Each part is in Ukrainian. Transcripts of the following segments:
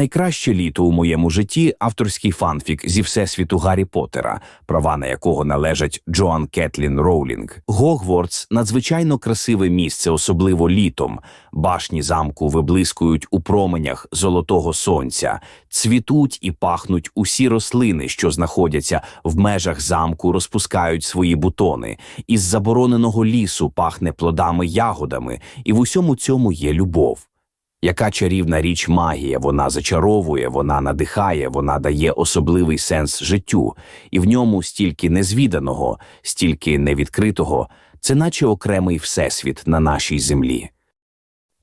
Найкраще літо у моєму житті авторський фанфік зі всесвіту Гаррі Поттера, права на якого належать Джоан Кетлін Роулінг. Гогвардс – надзвичайно красиве місце, особливо літом. Башні замку виблискують у променях золотого сонця, цвітуть і пахнуть усі рослини, що знаходяться в межах замку, розпускають свої бутони. Із забороненого лісу пахне плодами ягодами, і в усьому цьому є любов. Яка чарівна річ магія, вона зачаровує, вона надихає, вона дає особливий сенс життю, і в ньому стільки незвіданого, стільки невідкритого, це наче окремий всесвіт на нашій землі.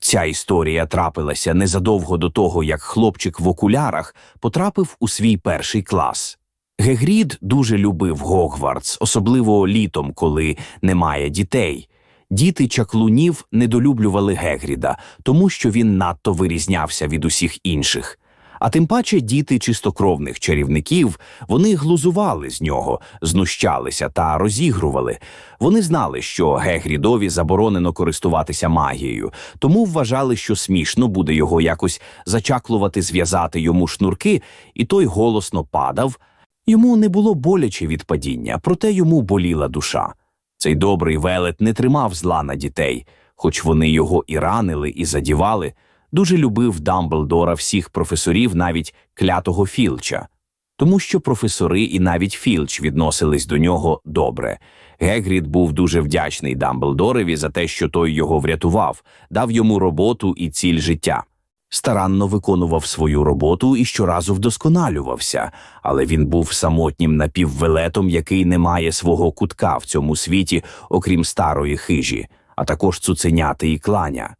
Ця історія трапилася незадовго до того, як хлопчик в окулярах потрапив у свій перший клас. Гегрід дуже любив Гогвардс, особливо літом, коли немає дітей. Діти чаклунів недолюблювали Гегріда, тому що він надто вирізнявся від усіх інших. А тим паче діти чистокровних чарівників вони глузували з нього, знущалися та розігрували. Вони знали, що Гегрідові заборонено користуватися магією, тому вважали, що смішно буде його якось зачаклувати, зв'язати йому шнурки, і той голосно падав. Йому не було боляче від падіння, проте йому боліла душа. Цей добрий велет не тримав зла на дітей, хоч вони його і ранили, і задівали. Дуже любив Дамблдора всіх професорів, навіть клятого Філча, тому що професори і навіть Філч відносились до нього добре. Гегрід був дуже вдячний Дамблдорові за те, що той його врятував, дав йому роботу і ціль життя. Старанно виконував свою роботу і щоразу вдосконалювався, але він був самотнім напіввелетом, який не має свого кутка в цьому світі, окрім старої хижі, а також цуценяти і кланя.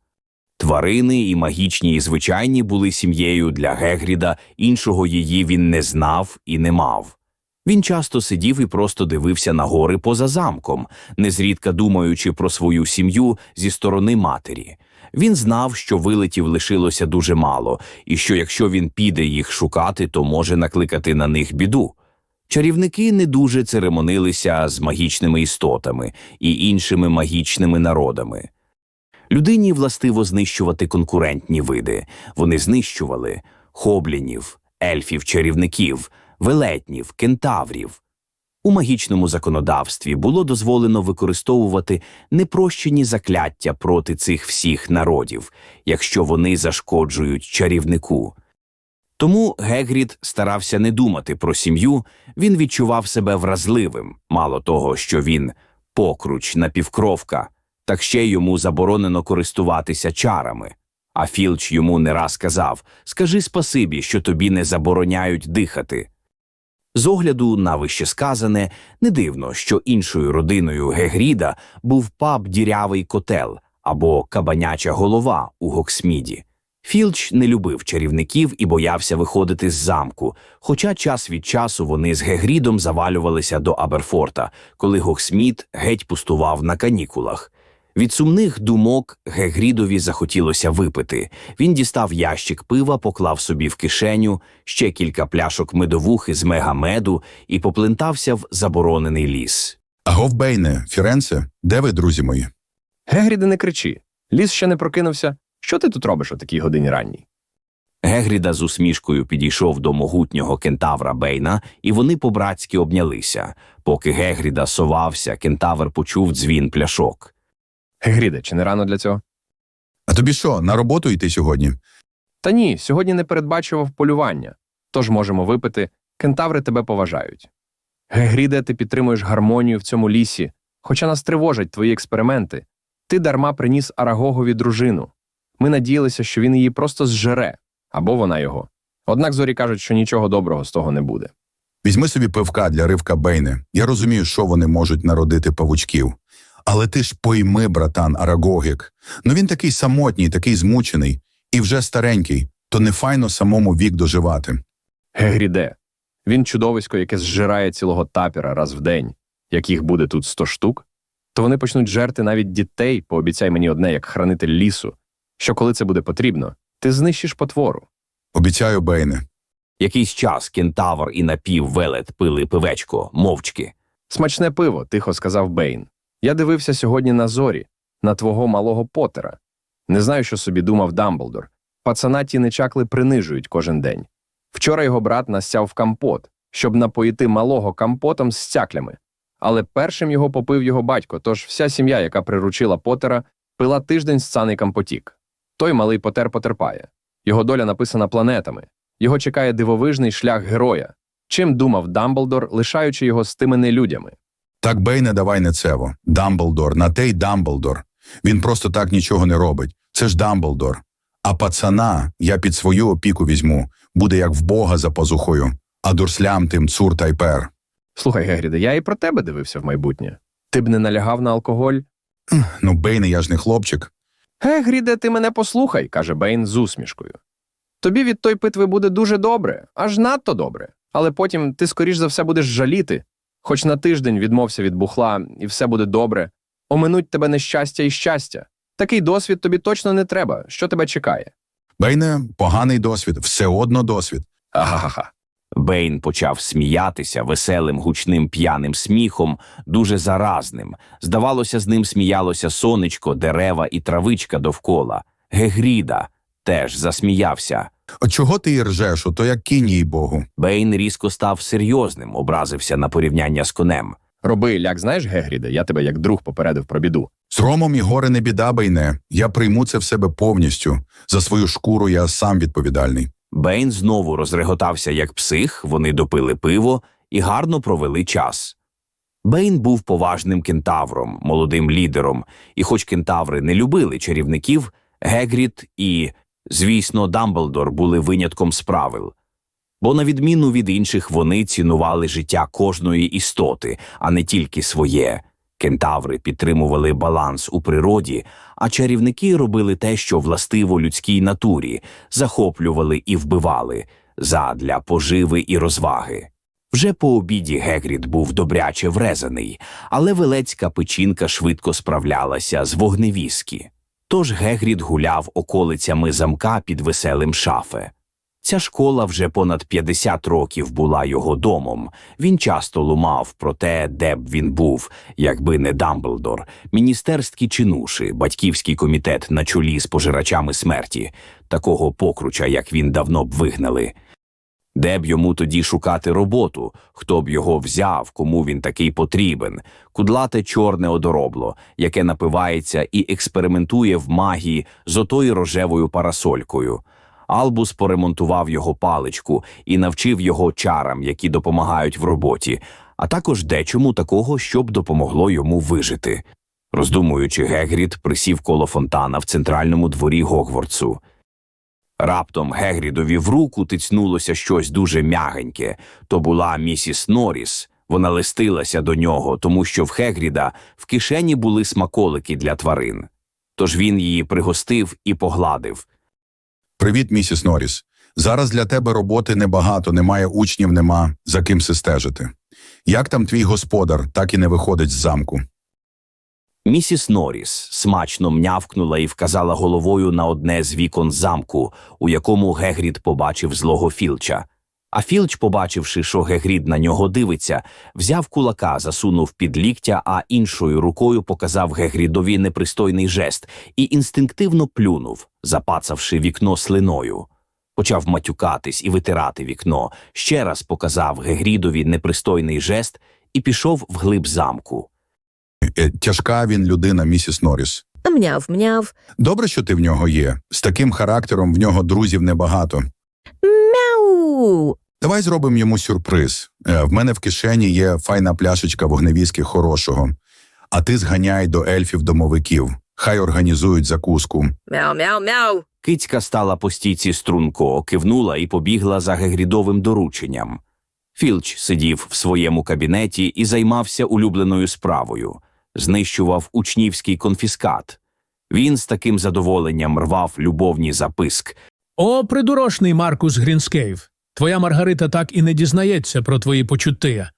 Тварини і магічні, і звичайні були сім'єю для Гегріда, іншого її він не знав і не мав. Він часто сидів і просто дивився на гори поза замком, незрідка думаючи про свою сім'ю зі сторони матері. Він знав, що вилетів лишилося дуже мало, і що якщо він піде їх шукати, то може накликати на них біду. Чарівники не дуже церемонилися з магічними істотами і іншими магічними народами. Людині властиво знищувати конкурентні види. Вони знищували хоблінів, ельфів, чарівників, велетнів, кентаврів. У магічному законодавстві було дозволено використовувати непрощені закляття проти цих всіх народів, якщо вони зашкоджують чарівнику. Тому Гегрід старався не думати про сім'ю, він відчував себе вразливим, мало того, що він покруч напівкровка, так ще йому заборонено користуватися чарами. А Філч йому не раз казав Скажи спасибі, що тобі не забороняють дихати. З огляду на вищесказане, не дивно, що іншою родиною Гегріда був паб дірявий котел або кабаняча голова у Гоксміді. Філч не любив чарівників і боявся виходити з замку, хоча час від часу вони з Гегрідом завалювалися до Аберфорта, коли Гоксмід геть пустував на канікулах. Від сумних думок Гегрідові захотілося випити. Він дістав ящик пива, поклав собі в кишеню ще кілька пляшок медовухи з мегамеду і поплентався в заборонений ліс. Агов Бейне, Фіренце, де ви, друзі мої? Гегріде, не кричи. Ліс ще не прокинувся. Що ти тут робиш о такій годині ранній? Гегріда з усмішкою підійшов до могутнього кентавра Бейна, і вони по-братськи обнялися. Поки Гегріда совався, кентавр почув дзвін пляшок. Гегріде, чи не рано для цього? А тобі що, на роботу йти сьогодні? Та ні, сьогодні не передбачував полювання, тож можемо випити, кентаври тебе поважають. Гегріде, ти підтримуєш гармонію в цьому лісі, хоча нас тривожать твої експерименти. Ти дарма приніс Арагогові дружину. Ми надіялися, що він її просто зжере, або вона його. Однак зорі кажуть, що нічого доброго з того не буде. Візьми собі пивка для ривка Бейне. Я розумію, що вони можуть народити павучків. Але ти ж пойми, братан Арагогік. Ну він такий самотній, такий змучений і вже старенький, то не файно самому вік доживати. Гегріде. Він чудовисько, яке зжирає цілого тапіра раз в день. Як їх буде тут сто штук, то вони почнуть жерти навіть дітей, пообіцяй мені одне, як хранитель лісу, що коли це буде потрібно, ти знищиш потвору. Обіцяю, Бейне. Якийсь час кентавр і напіввелет пили пивечко, мовчки. Смачне пиво, тихо сказав Бейн. Я дивився сьогодні на зорі, на твого малого Потера. Не знаю, що собі думав Дамблдор. Пацана ті чакли принижують кожен день. Вчора його брат настяв в компот, щоб напоїти малого компотом з стяклями. Але першим його попив його батько, тож вся сім'я, яка приручила Потера, пила тиждень сцаний компотік. Той малий Потер потерпає. Його доля написана планетами. Його чекає дивовижний шлях героя. Чим думав Дамблдор, лишаючи його з тими нелюдями? Так Бейне, давай не цево. Дамблдор, на те й Дамблдор. Він просто так нічого не робить. Це ж Дамблдор. А пацана я під свою опіку візьму. Буде як в Бога за пазухою. А дурслям тим цур та й пер. Слухай, Гегріде, я і про тебе дивився в майбутнє. Ти б не налягав на алкоголь? Ну, Бейне, я ж не хлопчик. Гегріде, ти мене послухай, каже Бейн з усмішкою. Тобі від той питви буде дуже добре, аж надто добре. Але потім ти, скоріш за все, будеш жаліти. Хоч на тиждень відмовся від бухла, і все буде добре. Оминуть тебе нещастя і щастя. Такий досвід тобі точно не треба. Що тебе чекає? Бейне, поганий досвід, все одно досвід. Ага-ха. Бейн почав сміятися веселим гучним п'яним сміхом, дуже заразним. Здавалося, з ним сміялося сонечко, дерева і травичка довкола. Гегріда теж засміявся. От чого ти і ржеш, ото як кінь, їй Богу. Бейн різко став серйозним, образився на порівняння з конем. Роби, ляк, знаєш, Гегріде, я тебе як друг попередив про біду. З Ромом і горе не біда, Бейне. Я прийму це в себе повністю. За свою шкуру я сам відповідальний. Бейн знову розреготався як псих, вони допили пиво і гарно провели час. Бейн був поважним кентавром, молодим лідером, і хоч кентаври не любили чарівників, Гегріт і, звісно, Дамблдор були винятком з правил. Бо, на відміну від інших, вони цінували життя кожної істоти, а не тільки своє. Кентаври підтримували баланс у природі, а чарівники робили те, що властиво людській натурі, захоплювали і вбивали задля поживи і розваги. Вже по обіді Гегрід був добряче врезаний, але велецька печінка швидко справлялася з вогневіски. Тож Гегрід гуляв околицями замка під веселим шафе. Ця школа вже понад 50 років була його домом. Він часто лумав про те, де б він був, якби не Дамблдор, міністерські чинуші, батьківський комітет на чолі з пожирачами смерті, такого покруча, як він давно б вигнали. Де б йому тоді шукати роботу, хто б його взяв, кому він такий потрібен, кудлате чорне одоробло, яке напивається і експериментує в магії з отою рожевою парасолькою. Албус поремонтував його паличку і навчив його чарам, які допомагають в роботі, а також дечому такого, щоб допомогло йому вижити. Роздумуючи, Гегрід присів коло фонтана в центральному дворі Гогвардсу. Раптом Гегрідові в руку тицнулося щось дуже м'ягеньке. То була місіс Норріс. Вона листилася до нього, тому що в Хегріда в кишені були смаколики для тварин. Тож він її пригостив і погладив. Привіт, місіс Норріс. Зараз для тебе роботи небагато, немає учнів, нема за ким се стежити. Як там твій господар, так і не виходить з замку. Місіс Норріс смачно мнявкнула і вказала головою на одне з вікон замку, у якому Гегрід побачив злого Філча. А Філч, побачивши, що Гегрід на нього дивиться, взяв кулака, засунув під ліктя, а іншою рукою показав Гегрідові непристойний жест і інстинктивно плюнув, запацавши вікно слиною. Почав матюкатись і витирати вікно, ще раз показав Гегрідові непристойний жест і пішов вглиб замку. Е, Тяжка він людина, місіс Норріс. Мняв, мняв. Добре, що ти в нього є. З таким характером в нього друзів небагато. Мяу. Давай зробимо йому сюрприз. Е, В мене в кишені є файна пляшечка вогневіски хорошого. А ти зганяй до ельфів-домовиків. Хай організують закуску. Мяу, мяу, мяу. Кицька стала по стійці струнко, кивнула і побігла за Гегрідовим дорученням. Філч сидів в своєму кабінеті і займався улюбленою справою знищував учнівський конфіскат. Він з таким задоволенням рвав любовні записки, О, придурошний Маркус Грінскейв. Твоя Маргарита так і не дізнається про твої почуття.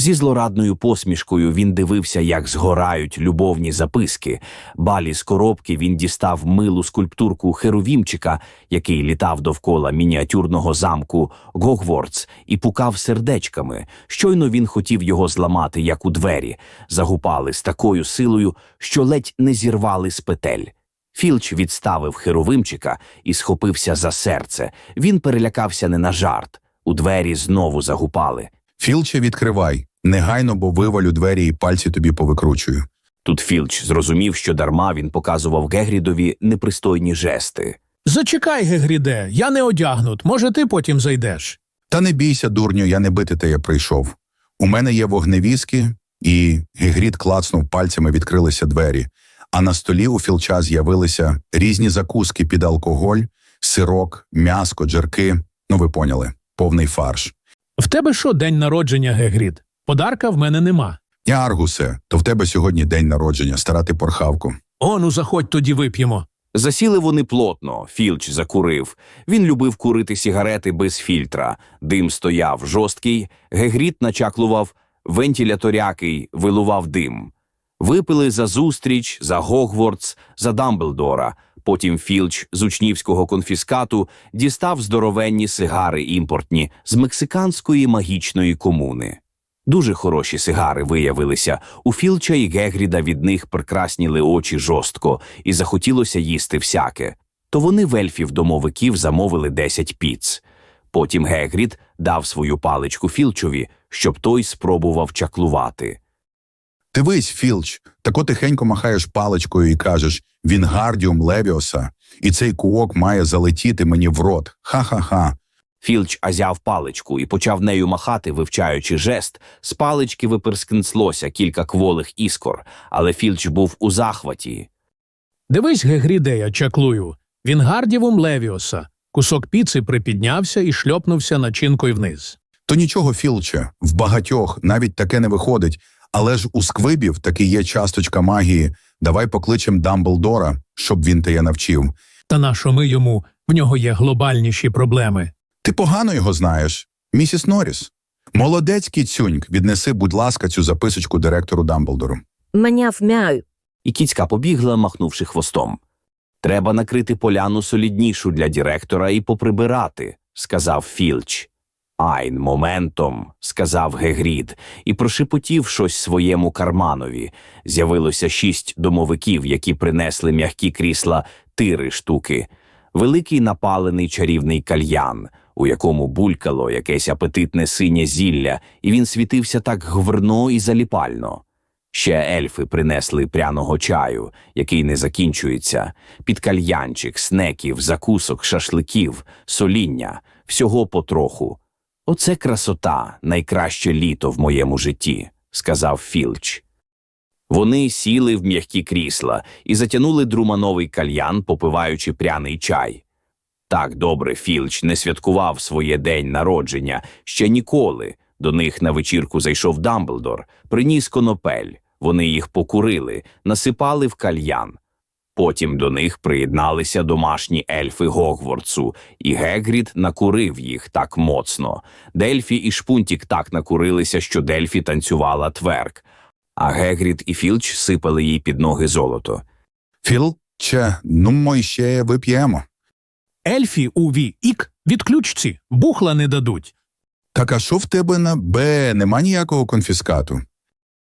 Зі злорадною посмішкою він дивився, як згорають любовні записки. Балі з коробки він дістав милу скульптурку Херувімчика, який літав довкола мініатюрного замку Гогвордс, і пукав сердечками. Щойно він хотів його зламати, як у двері, загупали з такою силою, що ледь не зірвали з петель. Філч відставив херовимчика і схопився за серце. Він перелякався не на жарт. У двері знову загупали. Філче, відкривай. Негайно, бо вивалю двері і пальці тобі повикручую. Тут Філч зрозумів, що дарма він показував Гегрідові непристойні жести. Зачекай, Гегріде, я не одягнут. Може, ти потім зайдеш. Та не бійся, дурню, я не бити те я прийшов. У мене є вогневіски, і Гігрід клацнув пальцями, відкрилися двері. А на столі у філча з'явилися різні закуски під алкоголь, сирок, м'яско, джерки. Ну, ви поняли, повний фарш. В тебе що день народження, Гегрід? Подарка в мене нема. Я Аргусе, то в тебе сьогодні день народження, старати порхавку. О, ну заходь тоді вип'ємо. Засіли вони плотно. Філч закурив. Він любив курити сігарети без фільтра. Дим стояв жорсткий. Гегріт начаклував вентиляторякий, вилував дим. Випили за зустріч, за Гогвардс, за Дамблдора. Потім Філч з учнівського конфіскату дістав здоровенні сигари імпортні з мексиканської магічної комуни. Дуже хороші сигари виявилися. У Філча і Гегріда від них прикрасніли очі жорстко, і захотілося їсти всяке. То вони в ельфів-домовиків замовили 10 піц. Потім Гегрід дав свою паличку Філчові, щоб той спробував чаклувати. Дивись, Філч, тако тихенько махаєш паличкою і кажеш Вінгардіум Левіоса, і цей куок має залетіти мені в рот. Ха-ха-ха. Філч азяв паличку і почав нею махати, вивчаючи жест. З палички випирскнслося кілька кволих іскор, але Філч був у захваті. Дивись, Гегріде, я чаклую. Вінгардівум Левіоса. Кусок піци припіднявся і шльопнувся начинкою вниз. То нічого, Філче, в багатьох навіть таке не виходить, але ж у сквибів таки є часточка магії. Давай покличем Дамблдора, щоб він теє навчив. Та нащо ми йому? В нього є глобальніші проблеми. Ти погано його знаєш, місіс Норріс. Молодець кіцюньк, віднеси, будь ласка, цю записочку директору Дамблдору. Мяв, мяу. І кіцька побігла, махнувши хвостом. Треба накрити поляну соліднішу для директора і поприбирати, сказав Філч. Айн, моментом, сказав Гегрід, і прошепотів щось своєму карманові. З'явилося шість домовиків, які принесли м'які крісла тири штуки, великий напалений чарівний кальян, у якому булькало якесь апетитне синє зілля, і він світився так гврно і заліпально. Ще ельфи принесли пряного чаю, який не закінчується, під кальянчик, снеків, закусок, шашликів, соління, всього потроху. Оце красота, найкраще літо в моєму житті, сказав Філч. Вони сіли в м'які крісла і затянули друмановий кальян, попиваючи пряний чай. Так добре Філч не святкував своє день народження ще ніколи. До них на вечірку зайшов Дамблдор, приніс конопель. Вони їх покурили, насипали в кальян. Потім до них приєдналися домашні ельфи Гогвардсу, і Гегрід накурив їх так моцно. Дельфі і Шпунтік так накурилися, що Дельфі танцювала тверк, а Гегрід і Філч сипали їй під ноги золото. Філче, ну ми ще вип'ємо. Ельфі у ві ік відключці, бухла не дадуть. Так а що в тебе на Б? Нема ніякого конфіскату.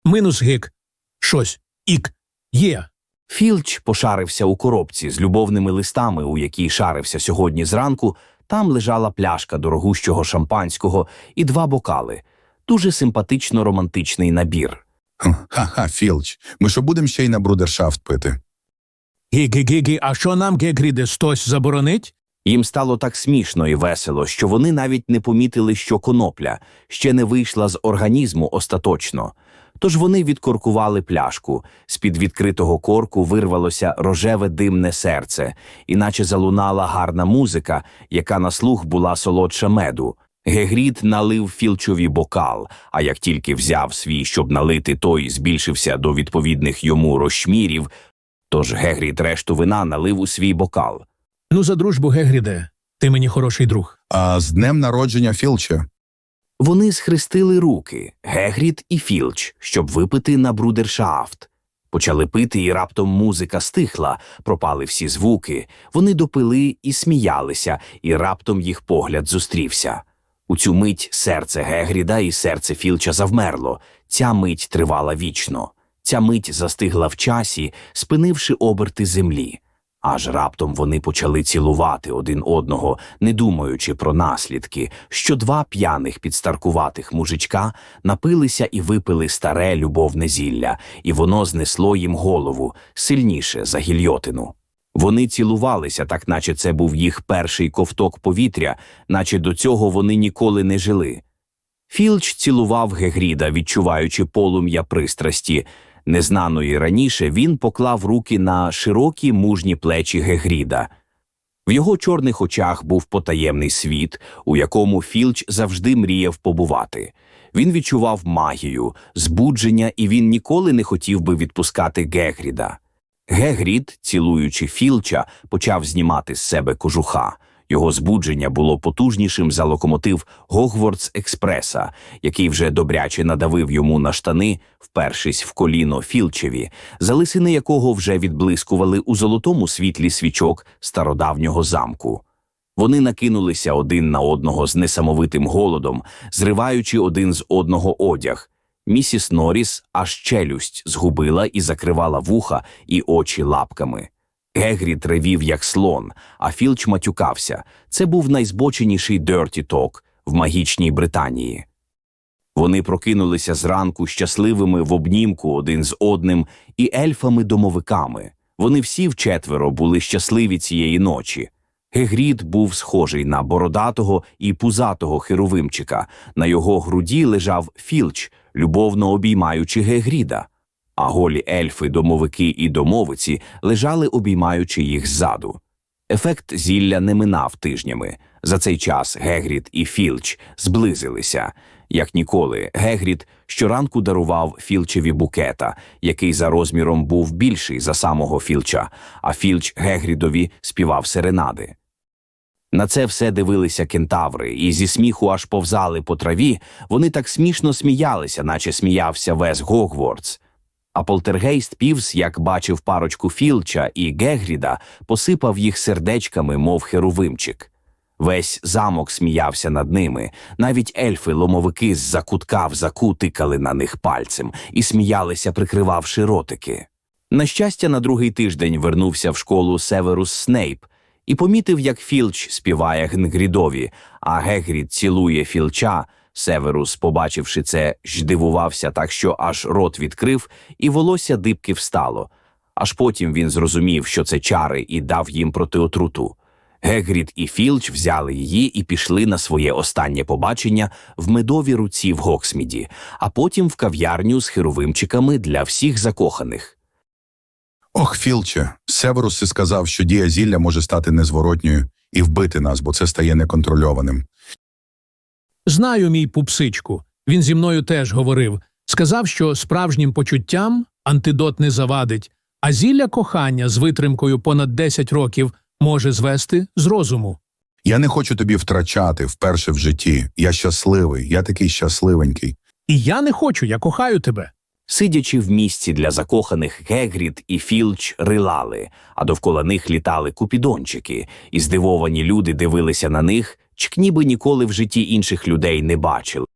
Минус гик. Щось. Ік. Є. Філч пошарився у коробці з любовними листами, у якій шарився сьогодні зранку. Там лежала пляшка дорогущого шампанського і два бокали. Дуже симпатично романтичний набір. Ха-ха, Філч. Ми що будемо ще й на брудершафт пити? Гі-гі-гі-гі, а що нам, Гегріде, стось заборонить? Їм стало так смішно і весело, що вони навіть не помітили, що конопля ще не вийшла з організму остаточно. Тож вони відкоркували пляшку. З-під відкритого корку вирвалося рожеве димне серце, іначе залунала гарна музика, яка на слух була солодша меду. Гегрід налив філчові бокал, а як тільки взяв свій, щоб налити, той збільшився до відповідних йому розшмірів, тож Гегрід решту вина налив у свій бокал. Ну, за дружбу, Гегріде. Ти мені хороший друг. А з днем народження Філче. Вони схрестили руки, Гегрід і Філч, щоб випити на брудершафт. Почали пити, і раптом музика стихла, пропали всі звуки. Вони допили і сміялися, і раптом їх погляд зустрівся. У цю мить серце Гегріда і серце Філча завмерло. Ця мить тривала вічно. Ця мить застигла в часі, спинивши оберти землі. Аж раптом вони почали цілувати один одного, не думаючи про наслідки, що два п'яних підстаркуватих мужичка напилися і випили старе любовне зілля, і воно знесло їм голову сильніше за гільйотину. Вони цілувалися, так наче це був їх перший ковток повітря, наче до цього вони ніколи не жили. Філч цілував Гегріда, відчуваючи полум'я пристрасті. Незнаної раніше він поклав руки на широкі мужні плечі Гегріда. В його чорних очах був потаємний світ, у якому Філч завжди мріяв побувати. Він відчував магію, збудження, і він ніколи не хотів би відпускати Гегріда. Гегрід, цілуючи Філча, почав знімати з себе кожуха. Його збудження було потужнішим за локомотив Гогвардс Експреса, який вже добряче надавив йому на штани, впершись в коліно Філчеві, залисини якого вже відблискували у золотому світлі свічок стародавнього замку. Вони накинулися один на одного з несамовитим голодом, зриваючи один з одного одяг. Місіс Норріс аж челюсть згубила і закривала вуха і очі лапками. Гегріт ревів, як слон, а Філч матюкався. Це був найзбоченіший Дерті Ток в магічній Британії. Вони прокинулися зранку щасливими в обнімку один з одним і ельфами-домовиками. Вони всі вчетверо були щасливі цієї ночі. Гегрід був схожий на бородатого і пузатого херовимчика. На його груді лежав Філч, любовно обіймаючи Гегріда. А голі ельфи, домовики і домовиці лежали, обіймаючи їх ззаду. Ефект зілля не минав тижнями. За цей час Гегрід і Філч зблизилися. Як ніколи, Гегрід щоранку дарував Філчеві букета, який за розміром був більший за самого Філча, а Філч Гегрідові співав серенади. На це все дивилися кентаври, і зі сміху аж повзали по траві, вони так смішно сміялися, наче сміявся весь Гогвардс. А полтергейст Півс, як бачив парочку Філча і Гегріда, посипав їх сердечками, мов херовимчик. Весь замок сміявся над ними, навіть ельфи-ломовики з-за кутка в заку тикали на них пальцем і сміялися, прикривавши ротики. На щастя, на другий тиждень вернувся в школу Северус Снейп і помітив, як Філч співає Гнгрідові, а Гегрід цілує Філча. Северус, побачивши це, ж дивувався так, що аж рот відкрив, і волосся дибки встало. Аж потім він зрозумів, що це чари, і дав їм протиотруту. Гегрід і Філч взяли її і пішли на своє останнє побачення в медовій руці в Гоксміді, а потім в кав'ярню з херовимчиками для всіх закоханих. Ох, Філче, Северус сказав, що дія зілля може стати незворотньою і вбити нас, бо це стає неконтрольованим. Знаю, мій пупсичку. Він зі мною теж говорив. Сказав, що справжнім почуттям антидот не завадить, а зілля кохання з витримкою понад 10 років може звести з розуму. Я не хочу тобі втрачати вперше в житті. Я щасливий, я такий щасливенький. І я не хочу, я кохаю тебе. Сидячи в місці для закоханих, Гегрід і Філч рилали, а довкола них літали купідончики, і здивовані люди дивилися на них, чк ніби ніколи в житті інших людей не бачили.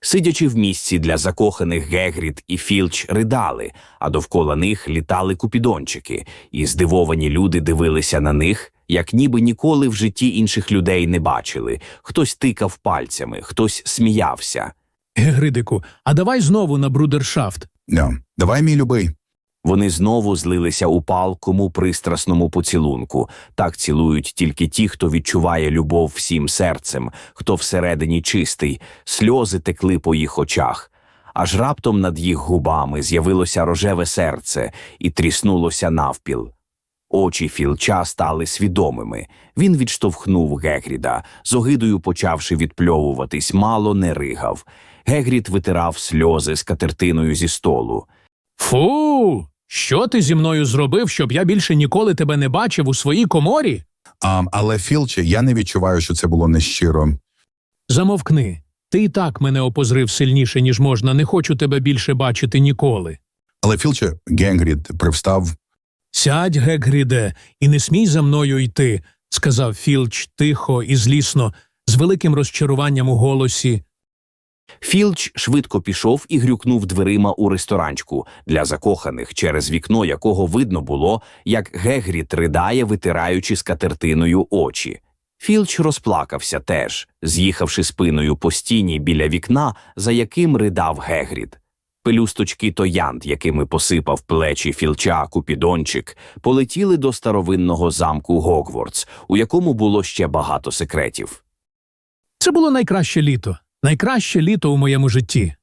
Сидячи в місці для закоханих Гегрід і Філч ридали, а довкола них літали купідончики, і здивовані люди дивилися на них, як ніби ніколи в житті інших людей не бачили. Хтось тикав пальцями, хтось сміявся. Гегридику, а давай знову на брудершафт. Ja. Давай, мій любий. Вони знову злилися у палкому пристрасному поцілунку. Так цілують тільки ті, хто відчуває любов всім серцем, хто всередині чистий, сльози текли по їх очах. Аж раптом над їх губами з'явилося рожеве серце і тріснулося навпіл. Очі Філча стали свідомими. Він відштовхнув Гегріда, з огидою почавши відпльовуватись, мало не ригав. Гегрід витирав сльози з катертиною зі столу. Фу. Що ти зі мною зробив, щоб я більше ніколи тебе не бачив у своїй коморі? А, але, Філче, я не відчуваю, що це було нещиро. Замовкни. Ти і так мене опозрив сильніше, ніж можна. Не хочу тебе більше бачити ніколи. Але, Філче, Генгрід привстав. Сядь, Гегріде, і не смій за мною йти, сказав Філч тихо і злісно, з великим розчаруванням у голосі. Філч швидко пішов і грюкнув дверима у ресторанчку для закоханих, через вікно якого видно було, як Гегріт ридає, витираючи скатертиною очі. Філч розплакався теж, з'їхавши спиною по стіні біля вікна, за яким ридав Гегріт. Пелюсточки тоянд, якими посипав плечі філча Купідончик, полетіли до старовинного замку Гогвардс, у якому було ще багато секретів. Це було найкраще літо, найкраще літо у моєму житті.